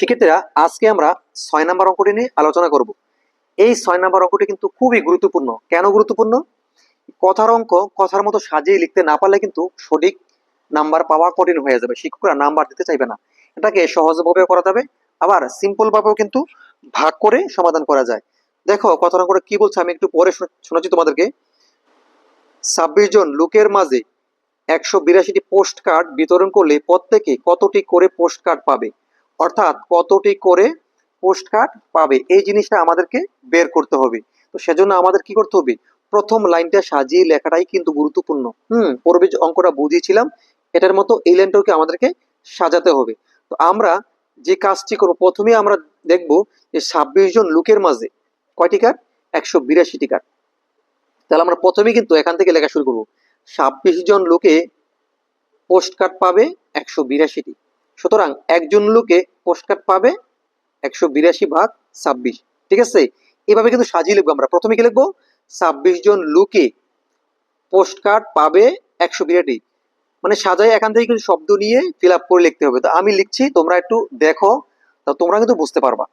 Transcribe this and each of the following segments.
শিক্ষার্থীরা আজকে আমরা ছয় নাম্বার অঙ্কটি নিয়ে আলোচনা করব। এই ছয় নাম্বার অঙ্কটি কিন্তু খুবই গুরুত্বপূর্ণ। কেন গুরুত্বপূর্ণ? কথার অঙ্ক কথার মতো সাজিয়ে লিখতে না পারলে কিন্তু সঠিক নাম্বার পাওয়া কঠিন হয়ে যাবে। শিক্ষকরা নাম্বার দিতে চাইবে না। এটাকে সহজভাবে করা যাবে, আবার সিম্পল ভাবেও কিন্তু ভাগ করে সমাধান করা যায়। দেখো, কথার অঙ্কটা কি বলছে আমি একটু পরে শোনা- শোনাচ্ছি তোমাদেরকে। ছাব্বিশ জন লোকের মাঝে একশো বিরাশিটি পোস্ট কার্ড বিতরণ করলে প্রত্যেকে কতটি করে পোস্ট কার্ড পাবে? অর্থাৎ কতটি করে পোস্ট কার্ড পাবে? এই জিনিসটা আমাদেরকে বের করতে হবে। তো সেজন্য আমাদের কি করতে হবে? প্রথম লাইনটা সাজিয়ে লেখাটাই কিন্তু গুরুত্বপূর্ণ। হুম, পূর্বে যে অঙ্কটা বুঝিয়েছিলাম, এটার মতো এই লাইনটাকে আমাদেরকে সাজাতে হবে। তো আমরা যে কাজটি করব, প্রথমে আমরা দেখব যে ছাব্বিশ জন লোকের মাঝে কয়টি কার্ড একশো বিরাশিটি কার্ড তাহলে আমরা প্রথমে কিন্তু এখান থেকে লেখা শুরু করব। ছাব্বিশ জন লোকে পোস্ট কার্ড পাবে একশো বিরাশিটি। সুতরাং একজন লোকে পোস্ট কার্ড পাবে একশো বিরাশি ভাগ ছাব্বিশ। ঠিক আছে? এভাবে কিন্তু সাজিয়ে লিখব আমরা। প্রথমে কি লিখব? ছাব্বিশ জন লোকে পোস্ট কার্ড পাবে একশো বিরাটি মানে সাজাই এখান থেকে কিছু শব্দ নিয়ে ফিল আপ করে লিখতে হবে। তো আমি লিখছি, তোমরা একটু দেখো, তা তোমরা কিন্তু বুঝতে পারবা।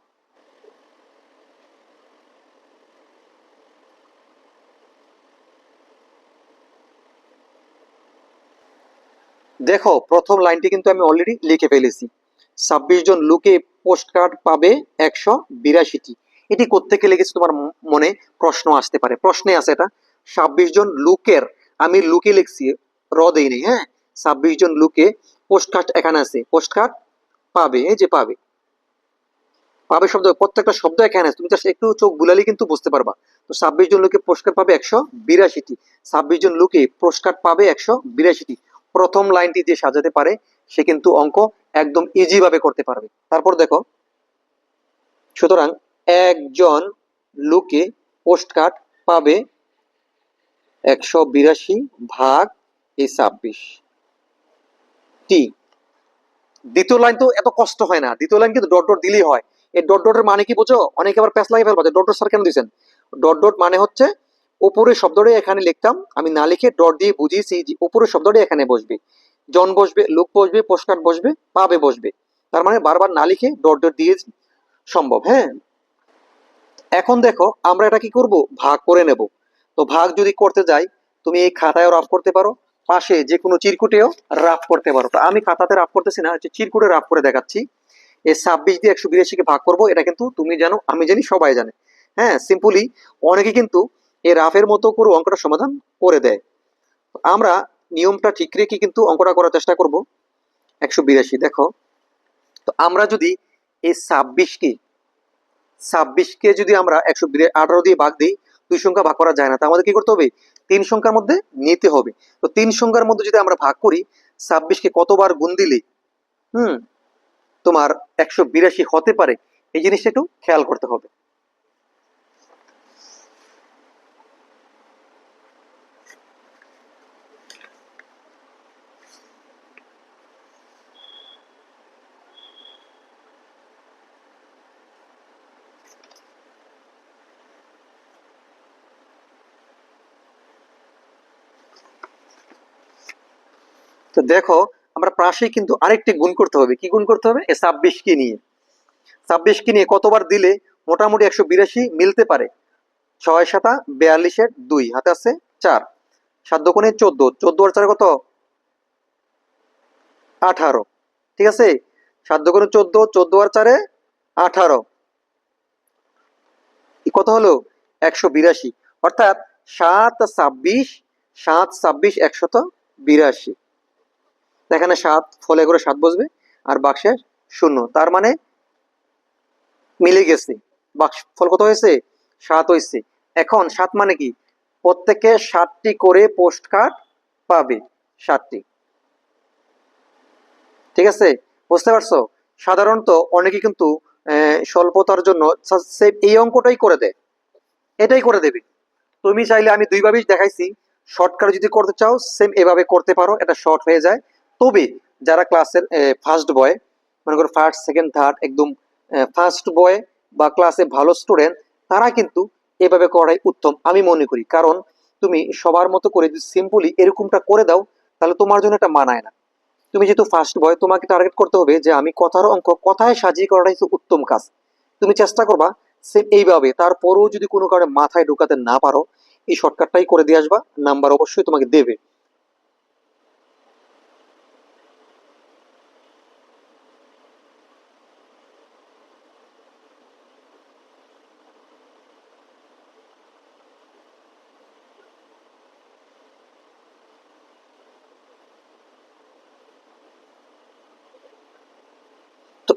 দেখো, প্রথম লাইনটি কিন্তু আমি অলরেডি লিখে ফেলেছি। ছাব্বিশ জন লোকে পোস্ট কার্ড পাবে একশো বিরাশিটি। এটি কোত্থেকে লিখেছি তোমার মনে প্রশ্ন আসতে পারে। প্রশ্নে আছে এটা। ছাব্বিশ জন লোকের, আমি লুকে লিখছি, র দেই নেই হ্যাঁ? ছাব্বিশ জন লোকে পোস্ট কার্ড এখানে আছে। পোস্ট কার্ড পাবে, এই যে পাবে। পাবে শব্দ, প্রত্যেকটা শব্দ এখানে আছে। তুমি জাস্ট একটু চোখ বুলালে কিন্তু বুঝতে পারবা। তো ছাব্বিশ জন লোকে পোস্ট কার্ড পাবে একশো বিরাশিটি। ছাব্বিশ জন লোকে পোস্ট কার্ড পাবে একশো বিরাশিটি। প্রথম লাইনটি যে সাজাতে পারে, সে কিন্তু অঙ্ক একদম ইজি ভাবে করতে পারবে। তারপর দেখো, সুতরাং একজন লোকে পোস্ট কার্ড পাবে একশো বিরাশি ভাগ এই ছাব্বিশ। টি দ্বিতীয় লাইন তো এত কষ্ট হয় না। দ্বিতীয় লাইন কিন্তু ডট ডট দিলেই হয়। এই ডট ডটের মানে কি বোঝো? অনেকে আবার প্যাস লাগিয়ে ফেলবা ডট ডট স্যার কেন দিয়েছেন ডট ডট মানে হচ্ছে উপরের শব্দটি এখানে লিখতাম। আমি না লিখে ডট দিয়ে বুঝিয়েছি যে উপরের শব্দটি এখানে বসবে। জন বসবে, লোক বসবে, পোস্টকার্ড বসবে, পাবে বসবে। তার মানে বারবার না লিখে ডট ডট দিয়ে সম্ভব হ্যাঁ? এখন দেখো, আমরা এটা কি করব? ভাগ করে নেব। তো ভাগ যদি করতে যাই, তুমি এই খাতায়ও রাফ করতে পারো, পাশে যে কোনো চিরকুটেও রাফ করতে পারো। তো আমি খাতাতে রাফ করতেছি না, হচ্ছে চিরকুটে রাফ করে দেখাচ্ছি। এই ছাব্বিশ দিয়ে একশো বিরাশিকে ভাগ করব, এটা কিন্তু তুমি জানো, আমি জানি, সবাই জানে। হ্যাঁ সিম্পলি অনেকে কিন্তু এই রাফের মতো করে অঙ্কটা সমাধান করে দেয়। আমরা নিয়মটা ঠিক রেখে কিন্তু অঙ্কটা করার চেষ্টা করব। একশো বিরাশি, দেখো। তো আমরা যদি এই ছাব্বিশকে ছাব্বিশকে যদি আমরা একশো আঠারো দিয়ে ভাগ দিই, দুই সংখ্যা ভাগ করা যায় না। তো আমাদের কি করতে হবে? তিন সংখ্যার মধ্যে নিতে হবে। তো তিন সংখ্যার মধ্যে যদি আমরা ভাগ করি, ছাব্বিশকে কতবার গুণ দিলে, হুম, তোমার একশো বিরাশি হতে পারে। এই জিনিসটা একটু খেয়াল করতে হবে। তো দেখো, আমরা পাশেই কিন্তু আরেকটি গুণ করতে হবে। কি গুণ করতে হবে? এ ছাব্বিশকে নিয়ে। ছাব্বিশ ছাব্বিশকে নিয়ে কতবার দিলে মোটামুটি একশো বিরাশি মিলতে পারে? ছয় সাতা, বিয়াল্লিশের দুই। হাতে আছে চার। সাত কোণে চোদ্দ। চোদ্দ আর চারে কত? আঠারো। ঠিক আছে? সাত কোণে চোদ্দ চোদ্দ আর চারে আঠারো। কত হলো? একশো বিরাশি। অর্থাৎ সাত ছাব্বিশ সাত ছাব্বিশ, একশত বিরাশি। এখানে সাত, ফলে করে সাত বসবে, আর বাক্সে শূন্য। তার মানে মিলে গেছে। বাক্স ফল কত হয়েছে? সাত হয়েছে। এখন সাত মানে কি? প্রত্যেকে সাতটি করে পোস্ট কার্ড পাবে, সাতটি। ঠিক আছে? বুঝতে পারছ? সাধারণত অনেকে কিন্তু স্বল্পতার জন্য এই অঙ্কটাই করে দেয়। এটাই করে দেবে। তুমি চাইলে আমি দুইভাবেই দেখাইছি। শর্টকাট যদি করতে চাও সেম এভাবে করতে পারো। এটা শর্ট হয়ে যায়। তবে যারা ক্লাসের ফার্স্ট বয় মনে করো ফার্স্ট সেকেন্ড থার্ড একদম ফার্স্ট বয় বা ক্লাসে ভালো স্টুডেন্ট তারা কিন্তু এভাবে করাই উত্তম, আমি মনে করি। কারণ তুমি সবার মতো করে যদি সিম্পলি এরকমটা করে দাও, তাহলে তোমার জন্য এটা মানায় না। তুমি যেহেতু ফার্স্ট বয় তোমাকে টার্গেট করতে হবে যে আমি কথার অঙ্ক কথায় সাজিয়ে করাটাই হচ্ছে উত্তম কাজ। তুমি চেষ্টা করবা সেম এইভাবে, তারপরেও যদি কোনো কারণে মাথায় ঢোকাতে না পারো, এই শর্টকাটটাই করে দিয়ে আসবা নাম্বার অবশ্যই তোমাকে দেবে।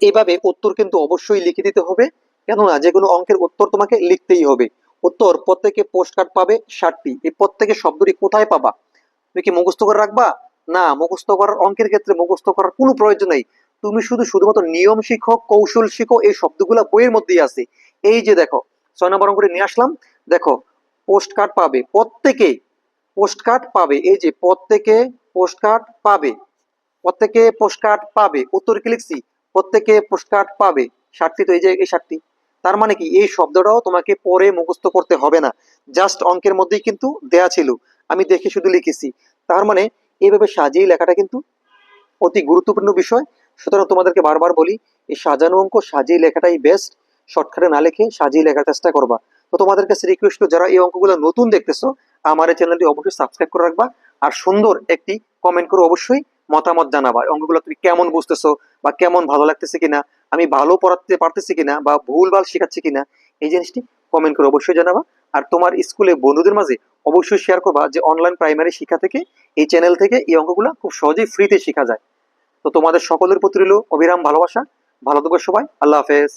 তো এইভাবে উত্তর কিন্তু অবশ্যই লিখে দিতে হবে। কেননা যে কোনো অঙ্কের উত্তর তোমাকে লিখতেই হবে। উত্তর প্রত্যেকে পোস্ট কার্ড পাবে ষাটটি। এই প্রত্যেকে শব্দটি কোথায় পাবা? তুমি কি মুখস্থ করে রাখবা? না, মুখস্থ করার অঙ্কের ক্ষেত্রে মুখস্থ করার কোনো প্রয়োজন নেই। তুমি শুধু শুধুমাত্র নিয়ম শিখো, কৌশল শিখো, এই শব্দগুলো বইয়ের মধ্যেই আছে। এই যে দেখো, ছয় নম্বর অঙ্কটি নিয়ে আসলাম। দেখো পোস্ট কার্ড পাবে। প্রত্যেকে পোস্ট কার্ড পাবে। এই যে, প্রত্যেকে পোস্ট কার্ড পাবে। প্রত্যেকে পোস্ট কার্ড পাবে। উত্তর কি লিখছি? প্রত্যেকে পোস্ট কার্ড পাবে। ষাটটি তো এই যে, এই ষাটটি তার মানে কি? এই শব্দটাও তোমাকে পরে মুখস্থ করতে হবে না। জাস্ট অঙ্কের মধ্যেই কিন্তু দেয়া ছিল। আমি দেখে শুধু লিখেছি। তার মানে এইভাবে সাজিয়ে লেখাটা কিন্তু অতি গুরুত্বপূর্ণ বিষয়। সুতরাং তোমাদেরকে বারবার বলি, এই সাজানো অঙ্ক, সাজিয়ে লেখাটাই বেস্ট শর্টকাটে না লিখে সাজিয়ে লেখার চেষ্টা করবা। তো তোমাদের কাছে যারা এই অঙ্কগুলো নতুন দেখতেছো, আমার এই চ্যানেলটি অবশ্যই সাবস্ক্রাইব করে রাখবা। আর সুন্দর একটি কমেন্ট করে অবশ্যই। মতামত জানাবা অঙ্কগুলো তুমি কেমন বুঝতেছো বা কেমন ভালো লাগতেছে কিনা, আমি ভালো পড়াতে পারতেছি কিনা বা ভুল ভালো শেখাচ্ছি কিনা, এই জিনিসটি কমেন্ট করে অবশ্যই জানাবা। আর তোমার স্কুলে বন্ধুদের মাঝে অবশ্যই শেয়ার করবা যে অনলাইন প্রাইমারি শিক্ষা থেকে এই চ্যানেল থেকে এই অঙ্কগুলো খুব সহজেই ফ্রিতে শেখা যায়। তো তোমাদের সকলের প্রতি রইল অবিরাম ভালোবাসা। ভালো থাকবে সবাই। আল্লাহ হাফেজ।